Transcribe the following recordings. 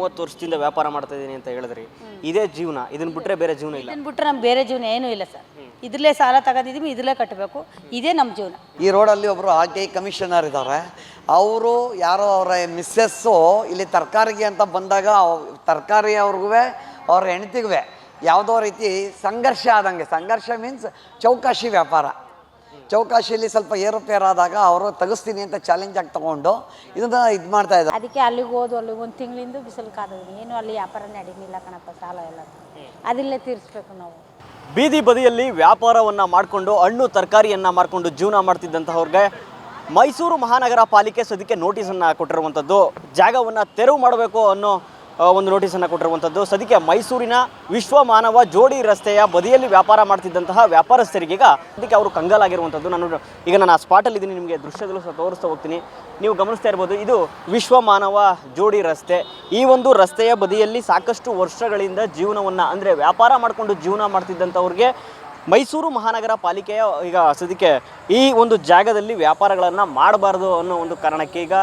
ಮೂವತ್ತು ವರ್ಷದಿಂದ ವ್ಯಾಪಾರ ಮಾಡ್ತಾ ಇದ್ದೀನಿ ಅಂತ ಹೇಳಿದ್ರಿ. ಇದೇ ಜೀವನ ಇದನ್ನ ಬಿಟ್ರೆ ಬೇರೆ ಜೀವನ ಇಲ್ಲ. ಇದನ್ನ ಬಿಟ್ರೆ ನಮ್ಗೆ ಬೇರೆ ಜೀವನ ಏನೂ ಇಲ್ಲ ಸರ್. ಇದ್ರಲ್ಲೇ ಸಾಲ ತಗೊಂಡಿದ್ದೀವಿ ಇದ್ರಲ್ಲೇ ಕಟ್ಟಬೇಕು. ಇದೇ ನಮ್ಮ ಜೀವನ. ಈ ರೋಡಲ್ಲಿ ಒಬ್ಬರು ಆರ್ ಟಿ ಐ ಕಮಿಷನರ್ ಇದ್ದಾರೆ. ಅವರು ಯಾರೋ ಅವರ ಮಿಸ್ಸಸ್ಸು ಇಲ್ಲಿ ತರಕಾರಿಗೆ ಅಂತ ಬಂದಾಗ ತರಕಾರಿ ಅವ್ರಿಗೂ ಅವ್ರ ಹೆಂಡತಿಗೂ ಯಾವುದೋ ರೀತಿ ಸಂಘರ್ಷ ಆದಂಗೆ ಸಂಘರ್ಷ ಮೀನ್ಸ್ ಚೌಕಾಶಿ ವ್ಯಾಪಾರ. ಚೌಕಾಶಿಯಲ್ಲಿ ಸ್ವಲ್ಪ ಏರುಪೇರಾದಾಗ ಅವರು ತೆಗಿಸ್ತೀನಿ ಅಂತ ಚಾಲೆಂಜ್ ಆಗಿ ತಗೊಂಡು ಇದನ್ನ ಇದು ಮಾಡ್ತಾ ಇದ್ದಾರೆ. ಅದಕ್ಕೆ ಅಲ್ಲಿಗೆ ಹೋದು ಅಲ್ಲಿಗೆ ಒಂದು ತಿಂಗಳಿಂದ ಬಿಸಿಲು ಕಾದಿದ್ದೀನಿ ಏನು ಅಲ್ಲಿ ವ್ಯಾಪಾರ ನಡೀಲಿಲ್ಲ ಕಣಪ್ಪ ಸಾಲ ಎಲ್ಲ ಅದಿಲ್ಲೇ ತೀರಿಸ್ಬೇಕು ನಾವು. ಬೀದಿ ಬದಿಯಲ್ಲಿ ವ್ಯಾಪಾರವನ್ನ ಮಾಡಿಕೊಂಡು ಹಣ್ಣು ತರಕಾರಿಯನ್ನ ಮಾಡಿಕೊಂಡು ಜೀವನ ಮಾಡ್ತಿದ್ದಂತಹವ್ರಿಗೆ ಮೈಸೂರು ಮಹಾನಗರ ಪಾಲಿಕೆ ಸದ್ಯಕ್ಕೆ ನೋಟಿಸನ್ನು ಕೊಟ್ಟಿರುವಂಥದ್ದು ಜಾಗವನ್ನು ತೆರವು ಮಾಡಬೇಕು ಅನ್ನೋ ಒಂದು ನೋಟಿಸನ್ನು ಕೊಟ್ಟಿರುವಂಥದ್ದು. ಸದ್ಯಕ್ಕೆ ಮೈಸೂರಿನ ವಿಶ್ವ ಮಾನವ ಜೋಡಿ ರಸ್ತೆಯ ಬದಿಯಲ್ಲಿ ವ್ಯಾಪಾರ ಮಾಡ್ತಿದ್ದಂತಹ ವ್ಯಾಪಾರಸ್ಥರಿಗೀಗ ಅದಕ್ಕೆ ಅವರು ಕಂಗಾಲಾಗಿರುವಂಥದ್ದು. ನಾನು ಈಗ ನಾನು ಆ ಸ್ಪಾಟಲ್ಲಿ ಇದ್ದೀನಿ, ನಿಮಗೆ ದೃಶ್ಯದಲ್ಲೂ ಸಹ ತೋರಿಸ್ತಾ ಹೋಗ್ತೀನಿ. ನೀವು ಗಮನಿಸ್ತಾ ಇರ್ಬೋದು, ಇದು ವಿಶ್ವ ಮಾನವ ಜೋಡಿ ರಸ್ತೆ. ಈ ಒಂದು ರಸ್ತೆಯ ಬದಿಯಲ್ಲಿ ಸಾಕಷ್ಟು ವರ್ಷಗಳಿಂದ ಜೀವನವನ್ನು, ಅಂದರೆ ವ್ಯಾಪಾರ ಮಾಡಿಕೊಂಡು ಜೀವನ ಮಾಡ್ತಿದ್ದಂಥವ್ರಿಗೆ ಮೈಸೂರು ಮಹಾನಗರ ಪಾಲಿಕೆಯ ಈಗ ಸದ್ಯಕ್ಕೆ ಈ ಒಂದು ಜಾಗದಲ್ಲಿ ವ್ಯಾಪಾರಗಳನ್ನು ಮಾಡಬಾರ್ದು ಅನ್ನೋ ಒಂದು ಕಾರಣಕ್ಕೆ ಈಗ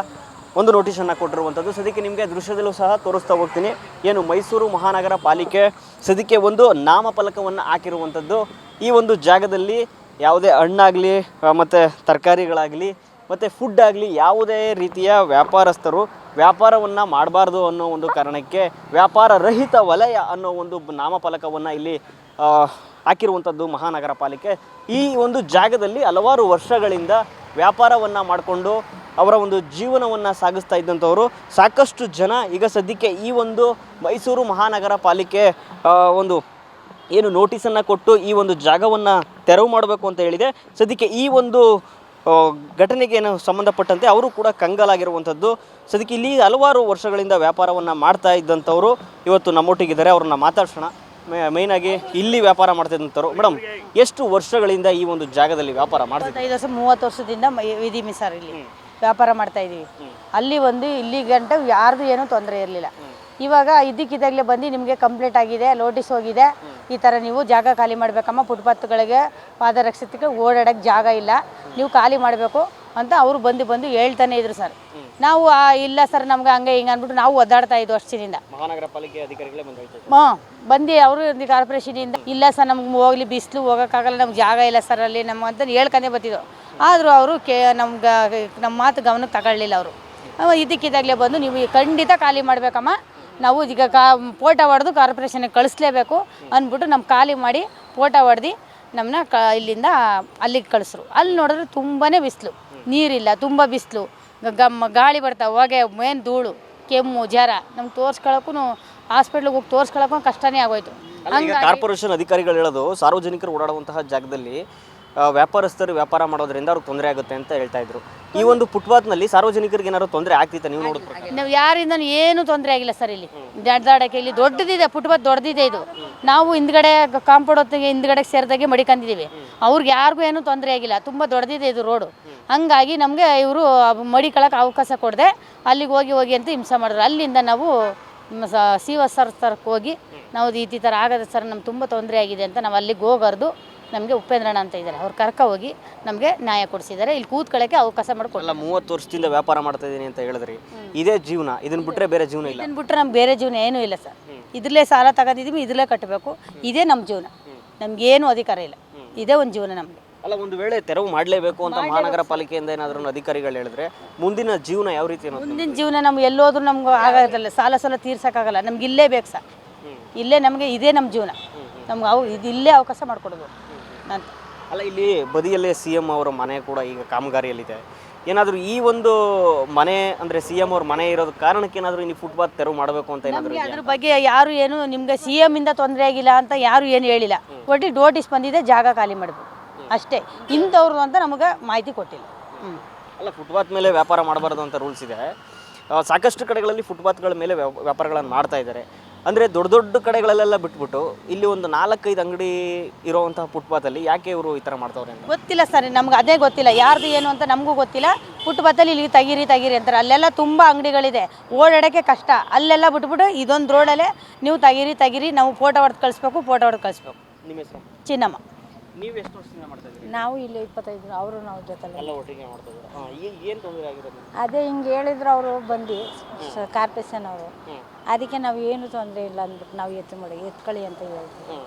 ಒಂದು ನೋಟಿಸನ್ನು ಕೊಟ್ಟಿರುವಂಥದ್ದು ಸದ್ಯಕ್ಕೆ ನಿಮಗೆ ದೃಶ್ಯದಲ್ಲೂ ಸಹ ತೋರಿಸ್ತಾ ಹೋಗ್ತೀನಿ. ಏನು ಮೈಸೂರು ಮಹಾನಗರ ಪಾಲಿಕೆ ಸದ್ಯಕ್ಕೆ ಒಂದು ನಾಮಫಲಕವನ್ನು ಹಾಕಿರುವಂಥದ್ದು ಈ ಒಂದು ಜಾಗದಲ್ಲಿ ಯಾವುದೇ ಹಣ್ಣಾಗಲಿ ಮತ್ತು ತರಕಾರಿಗಳಾಗಲಿ, ಮತ್ತು ಫುಡ್ ಆಗಲಿ ಯಾವುದೇ ರೀತಿಯ ವ್ಯಾಪಾರಸ್ಥರು ವ್ಯಾಪಾರವನ್ನು ಮಾಡಬಾರ್ದು ಅನ್ನೋ ಒಂದು ಕಾರಣಕ್ಕೆ ವ್ಯಾಪಾರ ರಹಿತ ವಲಯ ಅನ್ನೋ ಒಂದು ನಾಮಫಲಕವನ್ನು ಇಲ್ಲಿ ಹಾಕಿರುವಂಥದ್ದು ಮಹಾನಗರ ಪಾಲಿಕೆ ಈ ಒಂದು ಜಾಗದಲ್ಲಿ ಹಲವಾರು ವರ್ಷಗಳಿಂದ ವ್ಯಾಪಾರವನ್ನು ಮಾಡಿಕೊಂಡು ಅವರ ಒಂದು ಜೀವನವನ್ನು ಸಾಗಿಸ್ತಾ ಇದ್ದಂಥವರು. ಸಾಕಷ್ಟು ಜನ ಈಗ ಸದ್ಯಕ್ಕೆ ಈ ಒಂದು ಮೈಸೂರು ಮಹಾನಗರ ಪಾಲಿಕೆ ಒಂದು ಏನು ನೋಟಿಸನ್ನು ಕೊಟ್ಟು ಈ ಒಂದು ಜಾಗವನ್ನು ತೆರವು ಮಾಡಬೇಕು ಅಂತ ಹೇಳಿದೆ. ಸದ್ಯಕ್ಕೆ ಈ ಒಂದು ಘಟನೆಗೆ ಏನು ಸಂಬಂಧಪಟ್ಟಂತೆ ಅವರು ಕೂಡ ಕಂಗಾಲಾಗಿರುವಂಥದ್ದು. ಸದ್ಯಕ್ಕೆ ಇಲ್ಲಿ ಹಲವಾರು ವರ್ಷಗಳಿಂದ ವ್ಯಾಪಾರವನ್ನು ಮಾಡ್ತಾ ಇದ್ದಂಥವರು. ಇವತ್ತು ನಮ್ಮೊಟ್ಟಿಗಿದ್ದಾರೆ, ಅವ್ರನ್ನ ಮಾತಾಡ್ಸೋಣ. ಮೇಯ್ನಾಗಿ ಇಲ್ಲಿ ವ್ಯಾಪಾರ ಮಾಡ್ತಿದ್ದಂಥವ್ರು ಮೇಡಮ್ ಎಷ್ಟು ವರ್ಷಗಳಿಂದ ಈ ಒಂದು ಜಾಗದಲ್ಲಿ ವ್ಯಾಪಾರ ಮಾಡ್ತಾ ಐದು ವರ್ಷ ಮೂವತ್ತು ವರ್ಷದಿಂದ ಮ- ಇದೀವಿ ಸರ್ ಇಲ್ಲಿ ವ್ಯಾಪಾರ ಮಾಡ್ತಾ ಇದ್ದೀವಿ. ಅಲ್ಲಿ ಒಂದು ಇಲ್ಲಿ ಗಂಟ ಯಾರ್ದು ಏನೂ ತೊಂದರೆ ಇರಲಿಲ್ಲ. ಇವಾಗ ಇದ್ದಕ್ಕಿದ್ದಾಗಲೇ ಬಂದು ನಿಮಗೆ ಕಂಪ್ಲೀಟ್ ಆಗಿದೆ ನೋಟಿಸ್ ಹೋಗಿದೆ. ಈ ಥರ ನೀವು ಜಾಗ ಖಾಲಿ ಮಾಡಬೇಕಮ್ಮ ಫುಟ್ಪಾತ್ಗಳಿಗೆ ಪಾದರಕ್ಷತೆಗೆ ಓಡಾಡೋಕ್ಕೆ ಜಾಗ ಇಲ್ಲ. ನೀವು ಖಾಲಿ ಮಾಡಬೇಕು ಅಂತ ಅವರು ಬಂದು ಬಂದು ಹೇಳ್ತಾನೆ ಇದ್ರು ಸರ್. ನಾವು ಆ, ಇಲ್ಲ ಸರ್ ನಮ್ಗೆ ಹಂಗೆ ಹಿಂಗೆ ಅಂದ್ಬಿಟ್ಟು ನಾವು ಒದ್ದಾಡ್ತಾ ಇದ್ವು ವರ್ಷದಿಂದ ಮಹಾನಗರ ಪಾಲಿಕೆ ಅಧಿಕಾರಿಗಳೇ ಬಂದು ಅವರು ಹಾಂ ಬಂದು ಅವರು ಕಾರ್ಪೊರೇಷನಿಂದ ಇಲ್ಲ ಸರ್ ನಮ್ಗೆ ಹೋಗ್ಲಿ ಬಿಸಿಲು ಹೋಗೋಕ್ಕಾಗಲ್ಲ ನಮ್ಗೆ ಜಾಗ ಇಲ್ಲ ಸರ್ ಅಲ್ಲಿ ನಮ್ಮ ಅಂತ ಹೇಳ್ಕೊಂಡೇ ಬರ್ತಿದ್ರು. ಆದರೂ ಅವರು ಕೇ ನಮ್ಗೆ ನಮ್ಮ ಮಾತು ಗಮನಕ್ಕೆ ತಗೊಳ್ಳಿಲ್ಲ ಅವರು. ಇದಕ್ಕಿದ್ದಾಗಲೇ ಬಂದು ನೀವು ಖಂಡಿತ ಖಾಲಿ ಮಾಡಬೇಕಮ್ಮ. ನಾವು ಈಗ ಕಾ ಫೋಟೋ ಹೊಡೆದು ಕಾರ್ಪೊರೇಷನ್ಗೆ ಕಳಿಸ್ಲೇಬೇಕು ಅಂದ್ಬಿಟ್ಟು ನಮ್ಮ ಖಾಲಿ ಮಾಡಿ ಫೋಟೋ ಹೊಡೆದು ನಮ್ಮನ್ನ ಕ ಇಲ್ಲಿಂದ ಅಲ್ಲಿಗೆ ಕಳಿಸ್ರು. ಅಲ್ಲಿ ನೋಡಿದ್ರೆ ತುಂಬಾ ಬಿಸಿಲು. ನೀರಿಲ್ಲ ತುಂಬ ಬಿಸಿಲು. ಗಮ್ಮ ಗಾಳಿ ಬರ್ತಾವೆ ಹೊಗೆ ಮೇನ್ ಧೂಳು ಕೆಮ್ಮು ಜ್ವರ ನಮ್ಗೆ ತೋರ್ಸ್ಕೊಳಕ್ಕೂ ಹಾಸ್ಪಿಟ್ಲಿಗೆ ಹೋಗಿ ತೋರ್ಸ್ಕೊಳಕ್ಕೂ ಕಷ್ಟನೇ ಆಗೋಯ್ತು. ಅಲ್ಲ, ಈಗ ಕಾರ್ಪೊರೇಷನ್ ಅಧಿಕಾರಿಗಳು ಹೇಳೋದು ಸಾರ್ವಜನಿಕರು ಓಡಾಡುವಂತಹ ಜಾಗದಲ್ಲಿ ವ್ಯಾಪಾರಸ್ಥರು ವ್ಯಾಪಾರ ಮಾಡೋದ್ರಿಂದ ಅವ್ರಿಗೆ ತೊಂದರೆ ಆಗುತ್ತೆ ಅಂತ ಹೇಳ್ತಾ ಇದ್ರು. ಈ ಒಂದು ಫುಟ್ಪಾತ್ನಲ್ಲಿ ಸಾರ್ವಜನಿಕರಿಗೆ ಏನಾದ್ರು ತೊಂದರೆ ಆಗ್ತಿತ್ತ ನೀವು ನೋಡಿದ್ರೆ ನಾವು ಯಾರಿಂದ ಏನು ತೊಂದರೆ ಆಗಿಲ್ಲ ಸರ್ ಇಲ್ಲಿ. ನಡೆದಾಡಕ್ಕೆ ಇಲ್ಲಿ ದೊಡ್ಡದಿದೆ ಫುಟ್ಪಾತ್ ದೊಡ್ಡದಿದೆ ಇದು. ನಾವು ಹಿಂದ್ಗಡೆ ಕಾಂಪೌಂಡ್ ಹೊತ್ತಿಗೆ ಹಿಂದ್ಗಡೆ ಸೇರಿದಾಗೆ ಮಡಿಕೊಂಡಿದ್ದೀವಿ ಅವ್ರಿಗೆ ಯಾರಿಗೂ ಏನು ತೊಂದರೆ ಆಗಿಲ್ಲ. ತುಂಬ ದೊಡ್ಡದಿದೆ ಇದು ರೋಡು. ಹಂಗಾಗಿ ನಮಗೆ ಇವರು ಮಡಿಕೊಳ್ಳೋಕೆ ಅವಕಾಶ ಕೊಡದೆ ಅಲ್ಲಿಗೆ ಹೋಗಿ ಹೋಗಿ ಅಂತ ಹಿಂಸೆ ಮಾಡಿದ್ರು. ಅಲ್ಲಿಂದ ನಾವು ಸಿ ಸರ್ ಹೋಗಿ ನಾವು ಈ ಥರ ಆಗದ ಸರ್ ನಮ್ಗೆ ತುಂಬ ತೊಂದರೆ ಆಗಿದೆ ಅಂತ ನಾವು ಅಲ್ಲಿಗೆ ಹೋಗರ್ದು ನಮಗೆ ಉಪೇಂದ್ರಣ್ಣ ಅಂತ ಇದ್ದಾರೆ. ಅವ್ರು ಕರ್ಕ ಹೋಗಿ ನಮಗೆ ನ್ಯಾಯ ಕೊಡಿಸಿದ್ದಾರೆ. ಇಲ್ಲಿ ಕೂತ್ಕೊಳ್ಳೋಕ್ಕೆ ಅವಕಾಶ ಮಾಡಿಕೊಡಲ್ಲ ಅಲ್ಲ ಮೂವತ್ತು ವರ್ಷದಿಂದ ವ್ಯಾಪಾರ ಮಾಡ್ತಾ ಇದ್ದೀನಿ ಅಂತ ಹೇಳಿದ್ರಿ. ಇದೇ ಜೀವನ ಇದನ್ನ ಬಿಟ್ರೆ ಬೇರೆ ಜೀವನ ಇಲ್ಲ. ಇದನ್ನು ಬಿಟ್ರೆ ನಮ್ಗೆ ಬೇರೆ ಜೀವನ ಏನೂ ಇಲ್ಲ ಸರ್. ಇದ್ರಲ್ಲೇ ಸಾಲ ತಗೊಂಡಿದ್ದೀವಿ ಇದ್ರಲ್ಲೇ ಕಟ್ಟಬೇಕು. ಇದೇ ನಮ್ಮ ಜೀವನ. ನಮಗೇನು ಅಧಿಕಾರ ಇಲ್ಲ. ಇದೇ ಒಂದು ಜೀವನ ನಮಗೆ ಅಲ್ಲ ಒಂದು ವೇಳೆ ತೆರವು ಮಾಡಲೇಬೇಕು ಅಂತ ಮಹಾನಗರ ಪಾಲಿಕೆಯಿಂದ ಏನಾದರೂ ಅಧಿಕಾರಿಗಳು ಹೇಳಿದ್ರೆ ಮುಂದಿನ ಜೀವನ ಯಾವ ರೀತಿ ಅನ್ನೋದು ಮುಂದಿನ ಜೀವನ ನಮ್ಗೆ ಎಲ್ಲೋದ್ರೂ ನಮ್ಗೆ ಆಗೋದಲ್ಲ. ಸಾಲ ಸಾಲ ತೀರ್ಸೋಕ್ಕಾಗಲ್ಲ. ನಮ್ಗೆ ಇಲ್ಲೇ ಬೇಕು ಸರ್. ಇಲ್ಲೇ ನಮಗೆ ಇದೇ ನಮ್ಮ ಜೀವನ. ನಮ್ಗೆ ಅವು ಇದು ಇಲ್ಲೇ ಅವಕಾಶ ಮಾಡಿಕೊಡೋದು ಅಲ್ಲ ಇಲ್ಲಿ ಬದಿಯಲ್ಲೇ ಸಿ ಎಂ ಅವರ ಮನೆ ಕೂಡ ಈಗ ಕಾಮಗಾರಿಯಲ್ಲಿದೆ. ಏನಾದರೂ ಈ ಒಂದು ಮನೆ ಅಂದರೆ ಸಿ ಎಂ ಅವ್ರ ಮನೆ ಇರೋದು ಕಾರಣಕ್ಕೆ ಏನಾದರೂ ಇಲ್ಲಿ ಫುಟ್ಪಾತ್ ತೆರವು ಮಾಡಬೇಕು ಅಂತ ಏನಾದರೂ ನಮಗೆ ಅದ್ರ ಬಗ್ಗೆ ಯಾರು ಏನು ನಿಮ್ಗೆ ಸಿ ಎಂ ಇಂದ ತೊಂದರೆ ಆಗಿಲ್ಲ ಅಂತ ಯಾರು ಏನು ಹೇಳಿಲ್ಲ. ಒಟ್ಟಿ ನೋಟಿಸ್ ಬಂದಿದೆ ಜಾಗ ಖಾಲಿ ಮಾಡಬೇಕು. ಅಷ್ಟೇ. ಇಂಥವ್ರು ಅಂತ ನಮಗೆ ಮಾಹಿತಿ ಕೊಟ್ಟಿಲ್ಲ. ಹ್ಞೂ ಅಲ್ಲ ಫುಟ್ಪಾತ್ ಮೇಲೆ ವ್ಯಾಪಾರ ಮಾಡಬಾರ್ದು ಅಂತ ರೂಲ್ಸ್ ಇದೆ. ಆ, ಸಾಕಷ್ಟು ಕಡೆಗಳಲ್ಲಿ ಫುಟ್ಪಾತ್ಗಳ ಮೇಲೆ ವ್ಯಾಪ- ವ್ಯಾಪಾರಗಳನ್ನು ಮಾಡ್ತಾ ಇದ್ದಾರೆ. ಅಂದರೆ ದೊಡ್ಡ ದೊಡ್ಡ ಕಡೆಗಳಲ್ಲೆಲ್ಲ ಬಿಟ್ಬಿಟ್ಟು ಇಲ್ಲಿ ಒಂದು ನಾಲ್ಕೈದು ಅಂಗಡಿ ಇರೋವಂತಹ ಫುಟ್ಪಾತಲ್ಲಿ ಯಾಕೆ ಇವರು ಈ ಥರ ಮಾಡ್ತಾವ್ರೆ ಅಂತ? ಗೊತ್ತಿಲ್ಲ ಸರ್ ನಮ್ಗೆ ಅದೇ ಗೊತ್ತಿಲ್ಲ. ಯಾರ್ದು ಏನು ಅಂತ ನಮಗೂ ಗೊತ್ತಿಲ್ಲ. ಫುಟ್ಪಾತಲ್ಲಿ ಇಲ್ಲಿ ತೆಗೀರಿ ತೆಗೀರಿ ಅಂತಾರೆ. ಅಲ್ಲೆಲ್ಲ ತುಂಬ ಅಂಗಡಿಗಳಿದೆ. ಓಡಾಡೋಕ್ಕೆ ಕಷ್ಟ. ಅಲ್ಲೆಲ್ಲ ಬಿಟ್ಬಿಟ್ಟು ಇದೊಂದು ರೋಡಲ್ಲೇ ನೀವು ತೆಗೀರಿ ತಗಿರಿ ನಾವು ಫೋಟೋ ಹೊಡೆದು ಕಳಿಸ್ಬೇಕು ಫೋಟೋ ಹೊಡೆದು ಕಳಿಸ್ಬೇಕು. ನಿಮ್ಮ ಹೆಸರು? ಚಿನ್ನಮ್ಮ. ನೀವು ಎಷ್ಟು ವರ್ಷದಿಂದ ಮಾಡ್ತಾ ಇದ್ದೀರಿ? ನಾವು ಇಲ್ಲಿ ಇಪ್ಪತ್ತೈದು ಅವರು ನಾವು ಜೊತೆಲಿ. ಎಲ್ಲ ಒಟ್ಟಿಗೆ ಮಾಡ್ತಾ ಇದ್ದೀರಾ? ಹಾಂ ಏನು ತೊಂದರೆ ಆಗಿರೋದು ಅದೇ ಹಿಂಗೆ ಹೇಳಿದ್ರು ಅವರು ಬಂದು ಕಾರ್ಪೊರೇಷನ್ ಅವರು. ಅದಕ್ಕೆ ನಾವು ಏನು ತೊಂದರೆ ಇಲ್ಲ ಅಂದ್ಬಿಟ್ಟು ನಾವು ಎತ್ತು ಮಾಡಿ ಎತ್ಕೊಳ್ಳಿ ಅಂತ ಹೇಳ್ತೀವಿ.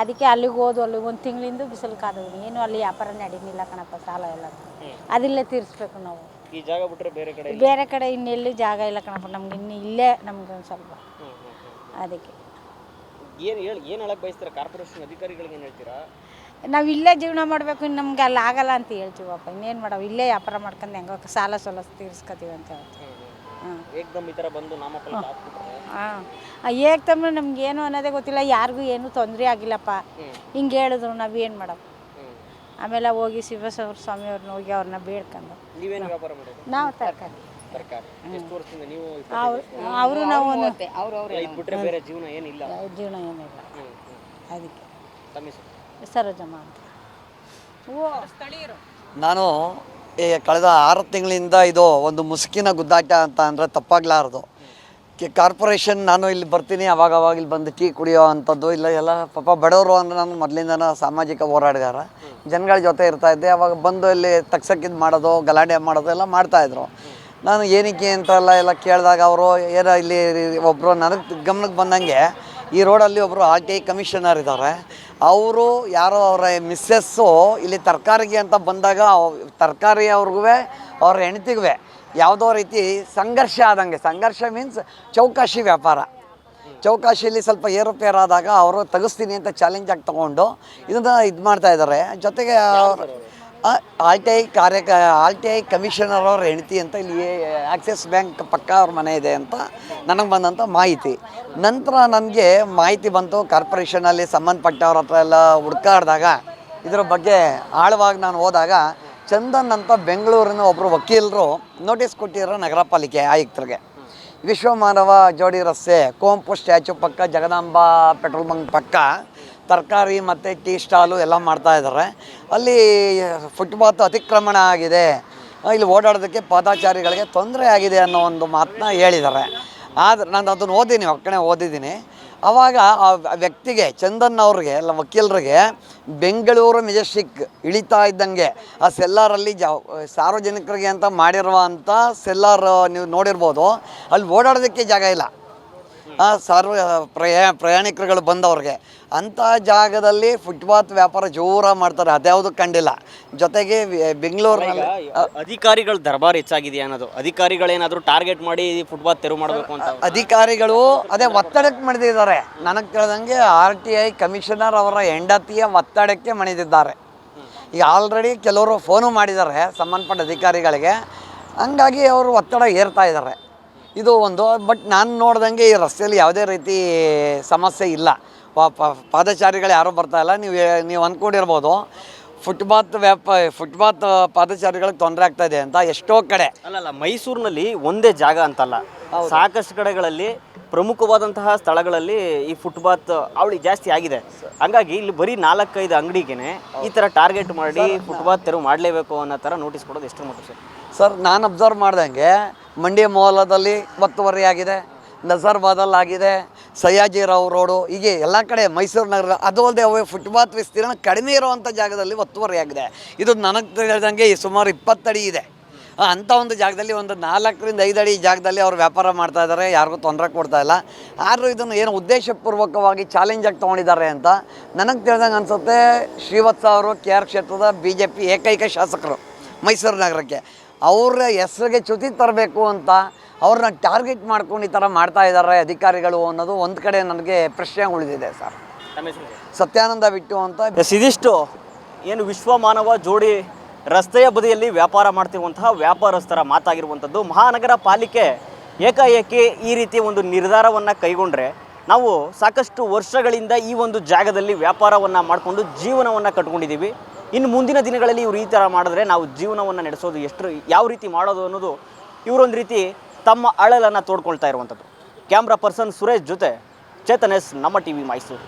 ಅದಕ್ಕೆ ಅಲ್ಲಿಗೆ ಹೋದು ಅಲ್ಲಿ ಒಂದು ತಿಂಗಳಿಂದ ಬಿಸಿಲು ಕಾದಿದ್ವಿ ಏನು ಅಲ್ಲಿ ವ್ಯಾಪಾರ ನಡೀನಿಲ್ಲ ಕಣಪ್ಪ ಸಾಲ ಎಲ್ಲ. ಅದಿಲ್ಲೇ ತೀರಿಸ್ಬೇಕು ನಾವು. ಈ ಜಾಗ ಬಿಟ್ಟರೆ ಬೇರೆ ಕಡೆ ಬೇರೆ ಕಡೆ ಇನ್ನೆಲ್ಲಿ ಜಾಗ ಇಲ್ಲ ಕಣಪ್ಪ ನಮ್ಗೆ ಇನ್ನು ಇಲ್ಲೇ ನಮ್ಗೆ ಒಂದು ಸ್ವಲ್ಪ. ಅದಕ್ಕೆ. ಏನು ಹೇಳಿ ಏನು ಹೇಳಕ್ಕೆ ಬಯಸ್ತೀರಾ? ಕಾರ್ಪೊರೇಷನ್ ಅಧಿಕಾರಿಗಳಿಗೆ ಏನು ಹೇಳ್ತೀರಾ? ನಾವು ಇಲ್ಲೇ ಜೀವನ ಮಾಡಬೇಕು ಇನ್ನು ನಮ್ಗೆ ಅಲ್ಲಿ ಆಗಲ್ಲ ಅಂತ ಹೇಳ್ತೀವಪ್ಪ. ಇನ್ನೇನು ಮಾಡೋ ಇಲ್ಲೇ ವ್ಯಾಪಾರ ಮಾಡ್ಕೊಂಡು ಹೆಂಗೋ ಸಾಲ ಸೋಲ ತೀರಿಸ್ಕೊತೀವಿ ಅಂತ ಹೇಳ್ತೀವಿ. ಹಾಂ. ಏಕ್ದಮ್ ಈ ಥರ ಬಂದು ನಾಮಫಲಕ ಹಾಕ್ಬಿಟ್ರೆ? ಹಾಂ. ಹೇಗೆ ತಮ್ಮ ನಮ್ಗೆ ಏನು ಅನ್ನೋದೇ ಗೊತ್ತಿಲ್ಲ ಯಾರಿಗೂ ಏನೂ ತೊಂದರೆ ಆಗಿಲ್ಲಪ್ಪ. ಹಿಂಗೆ ಹೇಳಿದ್ರು ನಾವು ಏನು ಮಾಡೋ ಆಮೇಲೆ ಹೋಗಿ ಶಿವಸೌರ ಸ್ವಾಮಿಯವ್ರನ್ನ ಹೋಗಿ ಅವ್ರನ್ನ ಬೇಡ್ಕೊಂಡು. ನೀವೇನು ವ್ಯಾಪಾರ ಮಾಡೋದು ನಾವು ತರಕಾರಿ. ತರಕಾರಿ. ಎಷ್ಟು ವರ್ಷದಿಂದ ನೀವು ಅವ್ರು ಅವರು ನಾವು ಒಂದು ಇದು ಬಿಟ್ಟರೆ ಬೇರೆ ಜೀವನ ಏನಿಲ್ಲ. ಜೀವನ ಏನಿಲ್ಲ. ಅದಕ್ಕೆ. ತಮ್ಮ ಹೆಸರು? ಅಂತ. ನಾನು ಈ ಕಳೆದ ಆರು ತಿಂಗಳಿಂದ ಇದು ಒಂದು ಮುಸುಕಿನ ಗುದ್ದಾಟ ಅಂತ ಅಂದರೆ ತಪ್ಪಾಗಲಾರದು. ಕಾರ್ಪೊರೇಷನ್ ನಾನು ಇಲ್ಲಿ ಬರ್ತೀನಿ ಅವಾಗ ಅವಾಗ ಇಲ್ಲಿ ಬಂದು ಟೀ ಕುಡಿಯೋ ಅಂಥದ್ದು, ಇಲ್ಲ ಎಲ್ಲ ಪಾಪ ಬಡವರು ಅಂದರೆ ನಾನು ಮೊದಲಿಂದನ ಸಾಮಾಜಿಕ ಹೋರಾಟಗಾರ ಜನಗಳ ಜೊತೆ ಇರ್ತಾ ಇದ್ದೆ, ಅವಾಗ ಬಂದು ಇಲ್ಲಿ ತಕ್ಸಕ್ಕಿದ್ದು ಮಾಡೋದು, ಗಲಾಟೆ ಮಾಡೋದು ಎಲ್ಲ ಮಾಡ್ತಾಯಿದ್ರು ನಾನು ಏನಕ್ಕೆ ಅಂತೆಲ್ಲ ಎಲ್ಲ ಕೇಳಿದಾಗ ಅವರು ಏನೋ ಇಲ್ಲಿ ಒಬ್ಬರು ನನಗೆ ಗಮನಕ್ಕೆ ಬಂದಂಗೆ ಈ ರೋಡಲ್ಲಿ ಒಬ್ಬರು ಆರ್ ಟಿ ಐ ಕಮಿಷನರ್ ಇದ್ದಾರೆ ಅವರು ಯಾರೋ ಅವರ ಮಿಸ್ಸಸ್ಸು ಇಲ್ಲಿ ತರಕಾರಿಗೆ ಅಂತ ಬಂದಾಗ ತರಕಾರಿ ಅವ್ರಿಗೂ ಅವ್ರ ಹೆಂಡ್ತಿಗೂ ಯಾವುದೋ ರೀತಿ ಸಂಘರ್ಷ ಆದಂಗೆ. ಸಂಘರ್ಷ ಮೀನ್ಸ್ ಚೌಕಾಶಿ ವ್ಯಾಪಾರ. ಚೌಕಾಶಿಯಲ್ಲಿ ಸ್ವಲ್ಪ ಏರುಪೇರಾದಾಗ ಅವರು ತೆಗಿಸ್ತೀನಿ ಅಂತ ಚಾಲೆಂಜ್ ಆಗಿ ತೊಗೊಂಡು ಇದನ್ನು ಇದು ಮಾಡ್ತಾ ಇದ್ದಾರೆ ಜೊತೆಗೆ ಆರ್ ಟಿ ಐ ಕಾರ್ಯ ಆರ್ ಟಿ ಐ ಕಮಿಷನರ್ ಅವ್ರ ಹೆಂಡತಿ ಅಂತ ಇಲ್ಲಿ ಆಕ್ಸಿಸ್ ಬ್ಯಾಂಕ್ ಪಕ್ಕ ಅವ್ರ ಮನೆ ಇದೆ ಅಂತ ನನಗೆ ಬಂದಂಥ ಮಾಹಿತಿ. ನಂತರ ನನಗೆ ಮಾಹಿತಿ ಬಂತು, ಕಾರ್ಪೊರೇಷನಲ್ಲಿ ಸಂಬಂಧಪಟ್ಟವ್ರ ಹತ್ರ ಎಲ್ಲ ಹುಡ್ಕಾಡಿದಾಗ, ಇದ್ರ ಬಗ್ಗೆ ಆಳವಾಗಿ ನಾನು ಹೋದಾಗ, ಚಂದನ್ ಅಂತ ಬೆಂಗಳೂರಿನ ಒಬ್ಬರು ವಕೀಲರು ನೋಟಿಸ್ ಕೊಟ್ಟಿರೋ ನಗರ ಪಾಲಿಕೆ ಆಯುಕ್ತರಿಗೆ. ವಿಶ್ವಮಾನವ ಜೋಡಿ ರಸ್ತೆ, ಕೋಂಪು ಸ್ಟ್ಯಾಚು ಪಕ್ಕ, ಜಗದಾಂಬ ಪೆಟ್ರೋಲ್ ಬಂಕ್ ಪಕ್ಕ ತರಕಾರಿ ಮತ್ತು ಟೀ ಸ್ಟಾಲು ಎಲ್ಲ ಮಾಡ್ತಾ ಇದ್ದಾರೆ. ಅಲ್ಲಿ ಫುಟ್ಪಾತ್ ಅತಿಕ್ರಮಣ ಆಗಿದೆ. ಇಲ್ಲಿ ಓಡಾಡೋದಕ್ಕೆ ಪಾದಾಚಾರಿಗಳಿಗೆ ತೊಂದರೆ ಆಗಿದೆ ಅನ್ನೋ ಒಂದು ಮಾತನ್ನ ಹೇಳಿದ್ದಾರೆ. ಆದರೆ ನಾನು ಅದನ್ನು ಓದಿನಿ ಒಕ್ಕಣೆ ಓದಿದ್ದೀನಿ. ಆವಾಗ ಆ ವ್ಯಕ್ತಿಗೆ, ಚಂದನ್ ಅವ್ರಿಗೆ, ಎಲ್ಲ ವಕೀಲರಿಗೆ ಬೆಂಗಳೂರು ಮೆಜೆಸ್ಟಿಕ್ ಇಳಿತಾ ಇದ್ದಂಗೆ, ಆ ಸೆಲ್ಲಾರಲ್ಲಿ ಜ, ಸಾರ್ವಜನಿಕರಿಗೆ ಅಂತ ಮಾಡಿರುವಂಥ ಸೆಲ್ಲಾರ್ ನೀವು ನೋಡಿರ್ಬೋದು, ಅಲ್ಲಿ ಓಡಾಡೋದಕ್ಕೆ ಜಾಗ ಇಲ್ಲ. ಸಾರ್ವ ಪ್ರಯಾ ಪ್ರಯಾಣಿಕರುಗಳು ಬಂದವ್ರಿಗೆ ಅಂಥ ಜಾಗದಲ್ಲಿ ಫುಟ್ಪಾತ್ ವ್ಯಾಪಾರ ಜೋರ ಮಾಡ್ತಾರೆ ಅದ್ಯಾವುದು ಕಂಡಿಲ್ಲ. ಜೊತೆಗೆ ಬೆಂಗಳೂರು ಬೆಂಗಳೂರಿನಲ್ಲಿ ಅಧಿಕಾರಿಗಳ ದರ್ಬಾರ್ ಹೆಚ್ಚಾಗಿದೆಯಾ ಅನ್ನೋದು? ಅಧಿಕಾರಿಗಳೇನಾದ್ರೂ ಟಾರ್ಗೆಟ್ ಮಾಡಿ ಫುಟ್ಪಾತ್ ತೆರವು ಮಾಡಬೇಕು ಅಂತ ಅಧಿಕಾರಿಗಳು ಅದೇ ಒತ್ತಡಕ್ಕೆ ಮಣಿದಿದ್ದಾರೆ. ನನಗೆ ಕೇಳ್ದಂಗೆ ಆರ್ ಟಿ ಐ ಕಮಿಷನರ್ ಅವರ ಹೆಂಡತಿಯ ಒತ್ತಡಕ್ಕೆ ಮಣಿದಿದ್ದಾರೆ. ಈಗ ಆಲ್ರೆಡಿ ಕೆಲವರು ಫೋನು ಮಾಡಿದ್ದಾರೆ ಸಂಬಂಧಪಟ್ಟ ಅಧಿಕಾರಿಗಳಿಗೆ. ಹಂಗಾಗಿ ಅವರು ಒತ್ತಡ ಏರ್ತಾ ಇದ್ದಾರೆ. ಇದು ಒಂದು ಬಟ್ ನಾನು ನೋಡ್ದಂಗೆ ಈ ರಸ್ತೆಯಲ್ಲಿ ಯಾವುದೇ ರೀತಿ ಸಮಸ್ಯೆ ಇಲ್ಲ. ಪಾದಚಾರಿಗಳು ಯಾರೂ ಬರ್ತಾ ಇಲ್ಲ. ನೀವು ನೀವು ಅಂದ್ಕೊಂಡಿರ್ಬೋದು ಫುಟ್ಪಾತ್ ವ್ಯಾಪ ಫುಟ್ಪಾತ್ ಪಾದಚಾರಿಗಳಿಗೆ ತೊಂದರೆ ಆಗ್ತಾ ಇದೆ ಅಂತ ಎಷ್ಟೋ ಕಡೆ. ಅಲ್ಲಲ್ಲ ಮೈಸೂರಿನಲ್ಲಿ ಒಂದೇ ಜಾಗ ಅಂತಲ್ಲ. ಸಾಕಷ್ಟು ಕಡೆಗಳಲ್ಲಿ ಪ್ರಮುಖವಾದಂತಹ ಸ್ಥಳಗಳಲ್ಲಿ ಈ ಫುಟ್ಪಾತ್ ಅವಳಿ ಜಾಸ್ತಿ ಆಗಿದೆ. ಹಂಗಾಗಿ ಇಲ್ಲಿ ಬರೀ ನಾಲ್ಕೈದು ಅಂಗಡಿಗೇನೆ ಈ ಥರ ಟಾರ್ಗೆಟ್ ಮಾಡಿ ಫುಟ್ಪಾತ್ ತೆರವು ಮಾಡಲೇಬೇಕು ಅನ್ನೋ ಥರ ನೋಟಿಸ್ ಕೊಡೋದು ಎಷ್ಟು ಮಟ್ಟ ಸರ್? ಸರ್ ನಾನು ಅಬ್ಸರ್ವ್ ಮಾಡ್ದಂಗೆ ಮಂಡ್ಯ ಮೊಹಲದಲ್ಲಿ ಒತ್ತುವರಿ ಆಗಿದೆ ನಜರ್ಬಾದಲ್ಲಿ ಆಗಿದೆ ಸಯ್ಯಾಜಿರಾವ್ ರೋಡು, ಹೀಗೆ ಎಲ್ಲ ಕಡೆ ಮೈಸೂರು ನಗರ, ಅದು ಅಲ್ಲದೆ ಅವೇ ಫುಟ್ಪಾತ್ ವಿಸ್ತೀರ್ಣ ಕಡಿಮೆ ಇರುವಂಥ ಜಾಗದಲ್ಲಿ ಒತ್ತುವರಿಯಾಗಿದೆ. ಇದು ನನಗೆ ತಿಳಿದಂಗೆ ಸುಮಾರು ಇಪ್ಪತ್ತಡಿ ಇದೆ. ಅಂಥ ಒಂದು ಜಾಗದಲ್ಲಿ ಒಂದು ನಾಲ್ಕರಿಂದ ಐದು ಅಡಿ ಜಾಗದಲ್ಲಿ ಅವರು ವ್ಯಾಪಾರ ಮಾಡ್ತಾ ಇದ್ದಾರೆ ಯಾರಿಗೂ ತೊಂದರೆ ಕೊಡ್ತಾ ಇಲ್ಲ. ಆದರೂ ಇದನ್ನು ಏನು ಉದ್ದೇಶಪೂರ್ವಕವಾಗಿ ಚಾಲೆಂಜಾಗಿ ತೊಗೊಂಡಿದ್ದಾರೆ ಅಂತ ನನಗೆ ತಿಳಿದಂಗೆ ಅನಿಸುತ್ತೆ ಶ್ರೀವತ್ಸ ಅವರು ಕೆ ಆರ್ ಕ್ಷೇತ್ರದ ಬಿ ಜೆ ಪಿ ಏಕೈಕ ಶಾಸಕರು ಮೈಸೂರು ನಗರಕ್ಕೆ. ಅವರ ಹೆಸರಿಗೆ ಚ್ಯುತಿ ತರಬೇಕು ಅಂತ ಅವ್ರನ್ನ ಟಾರ್ಗೆಟ್ ಮಾಡ್ಕೊಂಡು ಈ ಥರ ಮಾಡ್ತಾ ಇದ್ದಾರೆ ಅಧಿಕಾರಿಗಳು ಅನ್ನೋದು ಒಂದು ಕಡೆ ನನಗೆ ಪ್ರಶ್ನೆ ಉಳಿದಿದೆ ಸರ್? ಸತ್ಯಾನಂದ ಬಿಟ್ಟು ಅಂತ ಎಸ್ ಇದಿಷ್ಟು ಏನು ವಿಶ್ವಮಾನವ ಜೋಡಿ ರಸ್ತೆಯ ಬದಿಯಲ್ಲಿ ವ್ಯಾಪಾರ ಮಾಡ್ತಿರುವಂತಹ ವ್ಯಾಪಾರಸ್ಥರ ಮಾತಾಗಿರುವಂಥದ್ದು. ಮಹಾನಗರ ಪಾಲಿಕೆ ಏಕಾಏಕಿ ಈ ರೀತಿ ಒಂದು ನಿರ್ಧಾರವನ್ನು ಕೈಗೊಂಡ್ರೆ ನಾವು ಸಾಕಷ್ಟು ವರ್ಷಗಳಿಂದ ಈ ಒಂದು ಜಾಗದಲ್ಲಿ ವ್ಯಾಪಾರವನ್ನು ಮಾಡಿಕೊಂಡು ಜೀವನವನ್ನು ಕಟ್ಕೊಂಡಿದ್ದೀವಿ. ಇನ್ನು ಮುಂದಿನ ದಿನಗಳಲ್ಲಿ ಇವರು ಈ ಥರ ಮಾಡಿದ್ರೆ ನಾವು ಜೀವನವನ್ನು ನಡೆಸೋದು ಎಷ್ಟು ಯಾವ ರೀತಿ ಮಾಡೋದು ಅನ್ನೋದು ಇವರೊಂದು ರೀತಿ ತಮ್ಮ ಅಳಲನ್ನು ತೋಡ್ಕೊಳ್ತಾ ಇರುವಂಥದ್ದು. ಕ್ಯಾಮ್ರಾ ಪರ್ಸನ್ ಸುರೇಶ್ ಜೊತೆ ಚೇತನ್ ಎಸ್ ನಮ್ಮ ಟಿ ವಿ ಮೈಸೂರು.